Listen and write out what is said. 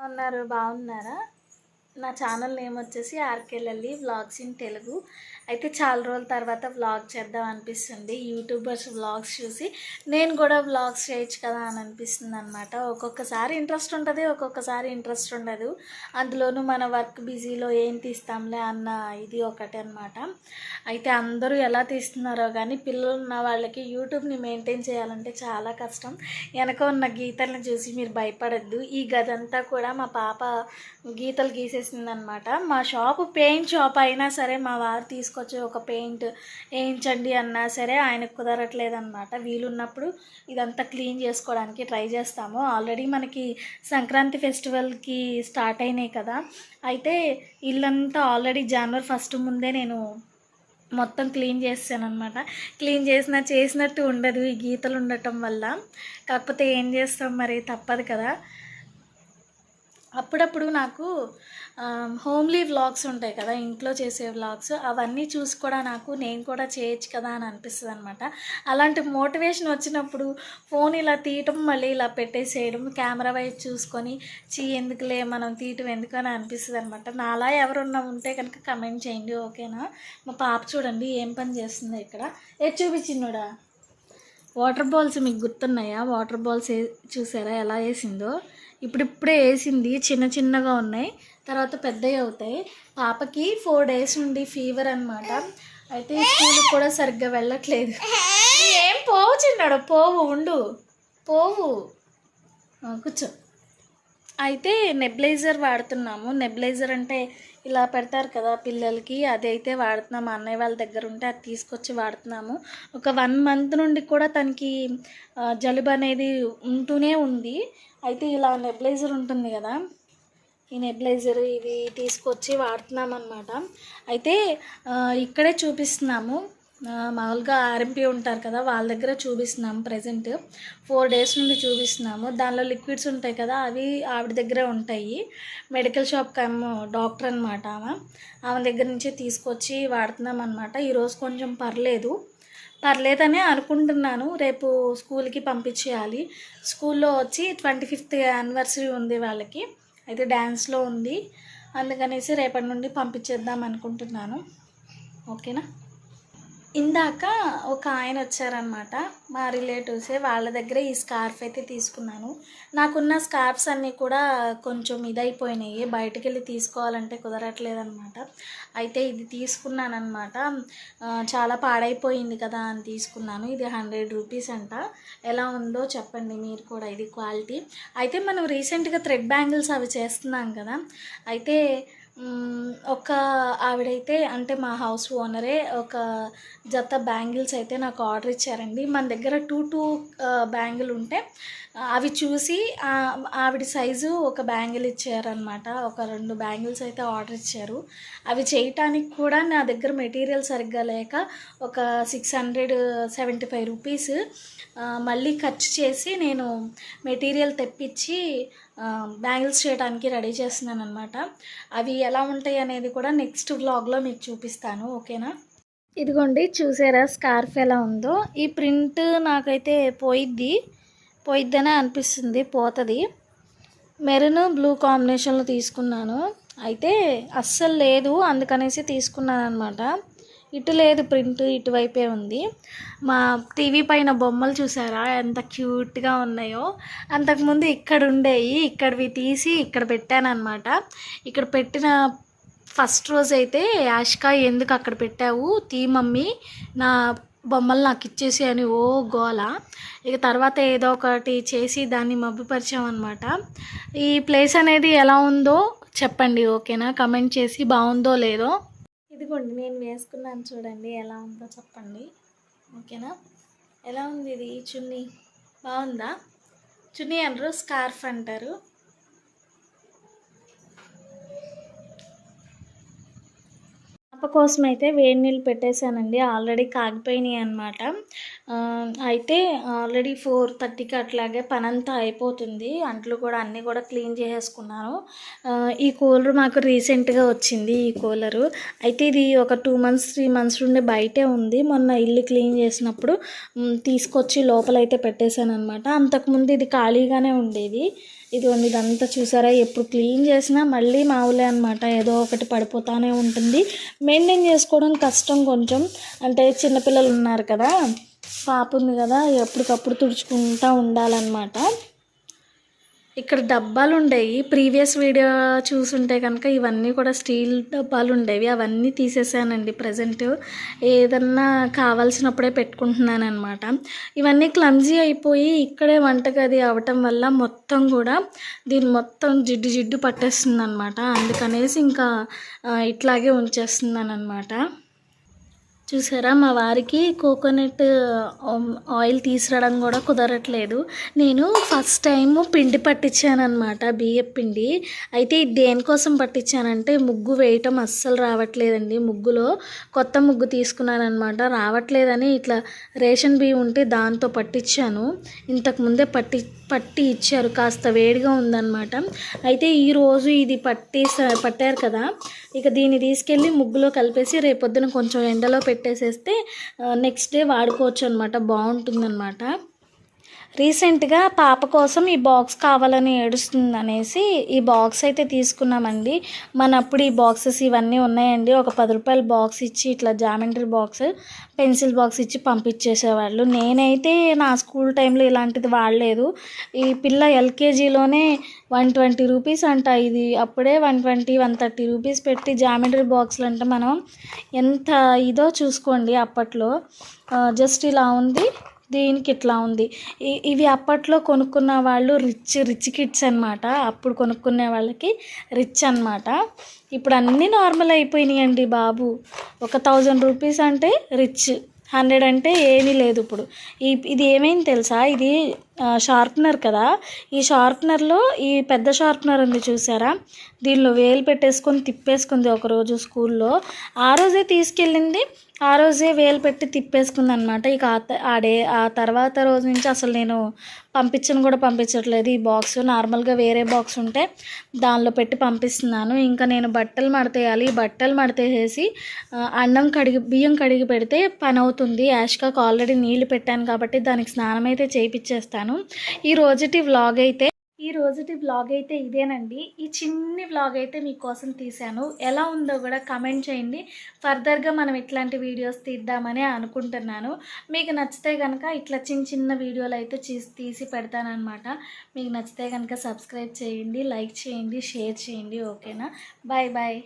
ఉన్నారు బాగున్నారా? నా ఛానల్ నేమ్ వచ్చేసి ఆర్కేలల్లి వ్లాగ్స్ ఇన్ తెలుగు అయితే చాలా రోజుల తర్వాత వ్లాగ్ చేద్దాం అనిపిస్తుంది. యూట్యూబర్స్ వ్లాగ్స్ చూసి నేను కూడా వ్లాగ్స్ చేయొచ్చు కదా అని అనిపిస్తుంది అనమాట ఒక్కొక్కసారి ఇంట్రెస్ట్ ఉంటుంది ఒక్కొక్కసారి ఇంట్రెస్ట్ ఉండదు. అందులోనూ మన వర్క్ బిజీలో ఏం తీస్తాంలే అన్న ఇది ఒకటి అనమాట అయితే అందరూ ఎలా తీస్తున్నారో కానీ పిల్లలు ఉన్న వాళ్ళకి యూట్యూబ్ని మెయింటైన్ చేయాలంటే చాలా కష్టం. వెనక ఉన్న గీతలను చూసి మీరు భయపడద్దు. ఈ గదంతా కూడా మా పాప గీతలు గీసే అనమాట మా షాప్ పెయింట్ షాప్ అయినా సరే మా వారు తీసుకొచ్చి ఒక పెయింట్ వేయించండి అన్నా సరే ఆయనకు కుదరట్లేదనమాట. వీలున్నప్పుడు ఇదంతా క్లీన్ చేసుకోవడానికి ట్రై చేస్తాము. ఆల్రెడీ మనకి సంక్రాంతి ఫెస్టివల్కి స్టార్ట్ అయినాయి కదా. అయితే ఇల్లంతా ఆల్రెడీ జనవరి ఫస్ట్ ముందే నేను మొత్తం క్లీన్ చేస్తాను అనమాట క్లీన్ చేసిన చేసినట్టు ఉండదు ఈ గీతలు ఉండటం వల్ల. కాకపోతే ఏం చేస్తాం మరి? తప్పదు కదా. అప్పుడప్పుడు నాకు హోమ్లీ వ్లాగ్స్ ఉంటాయి కదా ఇంట్లో చేసే వ్లాగ్స్ అవన్నీ చూసి కూడా నాకు నేను కూడా చేయొచ్చు కదా అని అనిపిస్తుంది అనమాట అలాంటి మోటివేషన్ వచ్చినప్పుడు ఫోన్ ఇలా తీయటం మళ్ళీ ఇలా పెట్టేసేయడం కెమెరా వైపు చూసుకొని చీ ఎందుకులే మనం తీయటం ఎందుకు అని అనిపిస్తుంది అనమాట నాలా ఎవరున్నా ఉంటే కనుక కమెంట్ చేయండి ఓకేనా? మా పాప చూడండి ఏం పని చేస్తుందో ఇక్కడ. ఏ చూపించినోడా వాటర్ బాల్స్ మీకు గుర్తున్నాయా? వాటర్ బాల్స్ ఏ చూసారా? ఎలా వేసిందో? ఇప్పుడిప్పుడే వేసింది చిన్న చిన్నగా ఉన్నాయి. తర్వాత పెద్దవి అవుతాయి. పాపకి ఫోర్ డేస్ నుండి ఫీవర్ అనమాట అయితే స్కూల్కి కూడా సరిగ్గా వెళ్ళట్లేదు. ఏం పోవు చిన్నాడు? పోవు ఉండు. పోవు. కూర్చో. అయితే నెబ్లైజర్ వాడుతున్నాము. నెబ్లైజర్ అంటే ఇలా పెడతారు కదా పిల్లలకి అది అయితే వాడుతున్నాము అన్నయ్య వాళ్ళ దగ్గర ఉంటే అది తీసుకొచ్చి వాడుతున్నాము. ఒక వన్ మంత్ నుండి కూడా తనకి జలుబు అనేది ఉంటూనే ఉంది. అయితే ఇలా నెబ్లైజర్ ఉంటుంది కదా ఈ నెబ్లైజర్ ఇవి తీసుకొచ్చి వాడుతున్నాం అనమాట అయితే ఇక్కడే చూపిస్తున్నాము. మామూలుగా ఆర్ఎంపీ ఉంటారు కదా వాళ్ళ దగ్గర చూపిస్తున్నాము ప్రజెంట్ ఫోర్ డేస్ నుండి చూపిస్తున్నాము. దానిలో లిక్విడ్స్ ఉంటాయి కదా అవి ఆవిడ దగ్గరే ఉంటాయి. మెడికల్ షాప్ కమ్ డాక్టర్ అనమాట ఆమె. ఆమె దగ్గర నుంచే తీసుకొచ్చి వాడుతున్నాం అనమాట ఈరోజు కొంచెం పర్లేదు. పర్లేదనే అనుకుంటున్నాను. రేపు స్కూల్కి పంపించేయాలి. స్కూల్లో వచ్చి ట్వంటీ ఫిఫ్త్ యానివర్సరీ ఉంది వాళ్ళకి. అయితే డ్యాన్స్లో ఉంది. అందుకనేసి రేపటి నుండి పంపించేద్దాం అనుకుంటున్నాను. ఓకేనా ఇందాక ఒక ఆయన వచ్చారనమాట మా రిలేటివ్సే వాళ్ళ దగ్గర ఈ స్కార్ఫ్ అయితే తీసుకున్నాను. నాకున్న స్కార్ఫ్స్ అన్నీ కూడా కొంచెం ఇదైపోయినాయి బయటకు వెళ్ళి తీసుకోవాలంటే కుదరట్లేదనమాట అయితే ఇది తీసుకున్నాను చాలా పాడైపోయింది కదా అని తీసుకున్నాను. ఇది హండ్రెడ్ రూపీస్ అంట. ఎలా ఉందో చెప్పండి మీరు కూడా ఇది క్వాలిటీ. అయితే మనం రీసెంట్గా థ్రెడ్ బ్యాంగిల్స్ అవి చేస్తున్నాం కదా. అయితే ఒక ఆవిడైతే అంటే మా హౌస్ ఓనరే ఒక జత బ్యాంగిల్స్ అయితే నాకు ఆర్డర్ ఇచ్చారండి. మన దగ్గర టూ టూ బ్యాంగిల్ ఉంటే అవి చూసి ఆవిడ సైజు ఒక బ్యాంగిల్ ఇచ్చారనమాట ఒక రెండు బ్యాంగిల్స్ అయితే ఆర్డర్ ఇచ్చారు. అవి చేయటానికి కూడా నా దగ్గర మెటీరియల్ సరిగ్గా లేక ఒక six hundred seventy five rupees మళ్ళీ ఖర్చు చేసి నేను మెటీరియల్ తెప్పించి బ్యాంగిల్స్ చేయడానికి రెడీ చేస్తున్నాను అనమాట అవి ఎలా ఉంటాయి అనేది కూడా నెక్స్ట్ వ్లాగ్లో మీకు చూపిస్తాను ఓకేనా? ఇదిగోండి చూసారా స్కార్ఫ్ ఎలా ఉందో? ఈ ప్రింట్ నాకైతే పోయిద్ది పోయిద్దనే అనిపిస్తుంది పోతుంది. మెరూన్ బ్లూ కాంబినేషన్లో తీసుకున్నాను. అయితే అస్సలు లేదు అందుకనేసి తీసుకున్నాను అనమాట ఇటు లేదు ప్రింట్ ఇటువైపే ఉంది. మా టీవీ పైన బొమ్మలు చూసారా? ఎంత క్యూట్గా ఉన్నాయో. అంతకుముందు ఇక్కడ ఉండేవి ఇక్కడవి తీసి ఇక్కడ పెట్టానమాట ఇక్కడ పెట్టిన ఫస్ట్ రోజు అయితే యాష్కా ఎందుకు అక్కడ పెట్టావు? తీ మమ్మీ నా బొమ్మలు నాకు ఇచ్చేసి అని ఓ గోల. ఇక తర్వాత ఏదో ఒకటి చేసి దాన్ని మభ్యపరిచాం ఈ ప్లేస్ అనేది ఎలా ఉందో చెప్పండి ఓకేనా? కమెంట్ చేసి బాగుందో లేదో. ఇదిగోండి నేను వేసుకున్నాను చూడండి ఎలా ఉందో చెప్పండి. ఓకేనా? ఎలా ఉంది ఇది చున్నీ? బాగుందా? చున్నీ అంటారు స్కార్ఫ్ అంటారు. పాప కోసం అయితే వేడి నీళ్ళు పెట్టేశానండి. ఆల్రెడీ కాగిపోయినాయి అనమాట అయితే ఆల్రెడీ ఫోర్ థర్టీకి అట్లాగే పనంతా అయిపోతుంది. అంట్లు కూడా అన్నీ కూడా క్లీన్ చేసేసుకున్నాను. ఈ కూలర్ మాకు రీసెంట్గా వచ్చింది ఈ కూలరు. అయితే ఇది ఒక టూ మంత్స్ త్రీ మంత్స్ నుండి బయటే ఉంది. మొన్న ఇల్లు క్లీన్ చేసినప్పుడు తీసుకొచ్చి లోపలైతే పెట్టేశాను అనమాట అంతకుముందు ఇది ఖాళీగానే ఉండేది. ఇదిగోండి ఇదంతా చూసారా? ఎప్పుడు క్లీన్ చేసినా మళ్ళీ మావులే అనమాట ఏదో ఒకటి పడిపోతానే ఉంటుంది. మెయింటైన్ చేసుకోవడం కష్టం కొంచెం. అంటే చిన్నపిల్లలు ఉన్నారు కదా పాప ఉంది కదా ఎప్పటికప్పుడు తుడుచుకుంటూ ఉండాలన్నమాట. ఇక్కడ డబ్బాలు ఉండేవి ప్రీవియస్ వీడియో చూసుంటే కనుక ఇవన్నీ కూడా స్టీల్ డబ్బాలు ఉండేవి అవన్నీ తీసేసానండి ప్రజెంట్. ఏదన్నా కావాల్సినప్పుడే పెట్టుకుంటున్నాను అనమాట ఇవన్నీ క్లమ్జీ అయిపోయి ఇక్కడే వంటగది అవటం వల్ల మొత్తం కూడా దీన్ని మొత్తం జిడ్డు జిడ్డు పట్టేస్తుంది అనమాట అందుకనేసి ఇంకా ఇట్లాగే ఉంచేస్తున్నాను అనమాట చూసారా? మా వారికి కోకోనట్ ఆయిల్ తీసుకురావడం కూడా కుదరట్లేదు. నేను ఫస్ట్ టైం పిండి పట్టించాను బియ్యం పిండి. అయితే ఇది దేనికోసం పట్టించానంటే ముగ్గు వేయటం అస్సలు రావట్లేదండి. ముగ్గులో కొత్త ముగ్గు తీసుకున్నాను అనమాట రావట్లేదని ఇట్లా రేషన్ బియ్యం ఉంటే దాంతో పట్టించాను. ఇంతకు ముందే పట్టి పట్టి ఇచ్చారు. కాస్త వేడిగా ఉందన్నమాట. అయితే ఈరోజు ఇది పట్టి పట్టారు కదా. ఇక దీన్ని తీసుకెళ్ళి ముగ్గులో కలిపేసి రేపొద్దున కొంచెం ఎండలో పెట్టి పెట్టేసేస్తే నెక్స్ట్ డే వాడుకోవచ్చు అనమాట బాగుంటుందన్నమాట. రీసెంట్గా పాప కోసం ఈ బాక్స్ కావాలని ఏడుస్తుంది అనేసి ఈ బాక్స్ అయితే తీసుకున్నామండి. మన అప్పుడు ఈ బాక్సెస్ ఇవన్నీ ఉన్నాయండి. ఒక పది రూపాయల బాక్స్ ఇచ్చి ఇట్లా జామెంట్రీ బాక్స్ పెన్సిల్ బాక్స్ ఇచ్చి పంపించేసేవాళ్ళు. నేనైతే నా స్కూల్ టైంలో ఇలాంటిది వాడలేదు. ఈ పిల్ల ఎల్కేజీలోనే వన్ ట్వంటీ రూపీస్ అంట. ఇది అప్పుడే one twenty one thirty rupees పెట్టి జామెంట్రీ బాక్స్లు అంటే మనం ఎంత ఇదో చూసుకోండి అప్పట్లో. జస్ట్ ఇలా ఉంది. దీనికి ఇట్లా ఉంది? ఇ- ఇవి అప్పట్లో కొనుక్కున్న వాళ్ళు రిచ్ రిచ్ కిడ్స్ అనమాట అప్పుడు కొనుక్కునే వాళ్ళకి రిచ్ అన్నమాట. ఇప్పుడు అన్నీ నార్మల్ అయిపోయినాయండి బాబు. ఒక థౌజండ్ రూపీస్ అంటే రిచ్. హండ్రెడ్ అంటే ఏమీ లేదు ఇప్పుడు. ఈ ఇది ఏమైంది తెలుసా? ఇది షార్ప్నర్ కదా. ఈ షార్ప్నర్లో ఈ పెద్ద షార్ప్నర్ ఉంది చూసారా? దీనిలో వేలు పెట్టేసుకొని తిప్పేసుకుంది ఒకరోజు స్కూల్లో ఆ రోజే తీసుకెళ్ళింది ఆ రోజే వేలు పెట్టి తిప్పేసుకుంది అనమాట ఇక ఆ ఆ డే ఆ తర్వాత రోజు నుంచి అసలు నేను పంపించను కూడా పంపించట్లేదు. ఈ బాక్స్ నార్మల్గా వేరే బాక్స్ ఉంటే దానిలో పెట్టి పంపిస్తున్నాను. ఇంకా నేను బట్టలు మడతేయాలి. ఈ బట్టలు మడతేసేసి అన్నం కడిగి బియ్యం కడిగి పెడితే పని అవుతుంది. యాష్కాకు ఆల్రెడీ నీళ్ళు పెట్టాను కాబట్టి దానికి స్నానం అయితే చేయించేస్తాను ఈ రోజుటి వ్లాగ్ అయితే ఈ రోజుటి వ్లాగ్ అయితే ఇదేనండి. ఈ చిన్ని వ్లాగ్ అయితే మీకోసం తీశాను. ఎలా ఉందో కూడా కమెంట్ చేయండి. ఫర్దర్గా మనం ఇట్లాంటి వీడియోస్ తీద్దామని అనుకుంటున్నాను. మీకు నచ్చితే కనుక ఇట్లా చిన్న చిన్న వీడియోలు అయితే తీసి పెడతానమాట మీకు నచ్చితే కనుక సబ్స్క్రైబ్ చేయండి లైక్ చేయండి షేర్ చేయండి ఓకేనా? Bye bye